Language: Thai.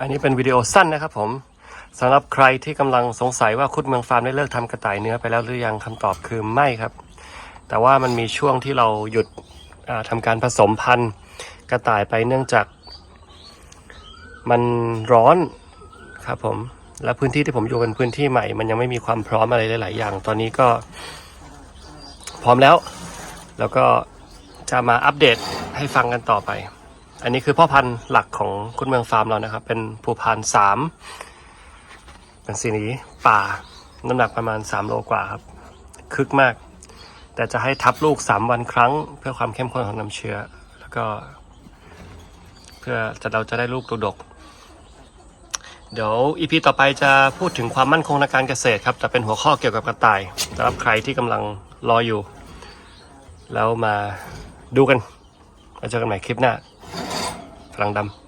อันนี้เป็นวิดีโอสั้นนะครับผมสำหรับใครที่กำลังสงสัยว่าคุดเมืองฟาร์มได้เลิกทำกระต่ายเนื้อไปแล้วหรือยังคำตอบคือไม่ครับ แต่ว่ามันมีช่วงที่เราหยุดอ่าทำการผสมพันธุ์กระต่ายไปเนื่องจาก มันร้อนครับผมและพื้นที่ที่ผมอยู่เป็นพื้นที่ใหม่ มันยังไม่มีความพร้อมอะไรหลาย ๆ อย่าง ตอนนี้ก็ พร้อมแล้ว แล้วก็จะมาอัปเดตให้ฟังกันต่อไป อันนี้คือพ่อพันธุ์หลักของคุณเมืองฟาร์มเรานะครับ เป็นภูพานสามเป็นสีนี้ป่าน้ำหนักประมาณ 3 โลกว่าครับ คึกมาก แต่จะให้ทับลูก 3 วันครั้ง เพื่อความเข้มข้นของน้ำเชื้อ แล้วก็ เพื่อจะเราจะได้ลูกดกเดี๋ยวอีพีต่อไปจะพูดถึงความมั่นคงในการเกษตรครับ จะเป็นหัวข้อเกี่ยวกับกระต่ายสำหรับใครที่กำลังรออยู่ แล้วมาดูกันแล้วเจอกันใหม่คลิปหน้า พลังดำ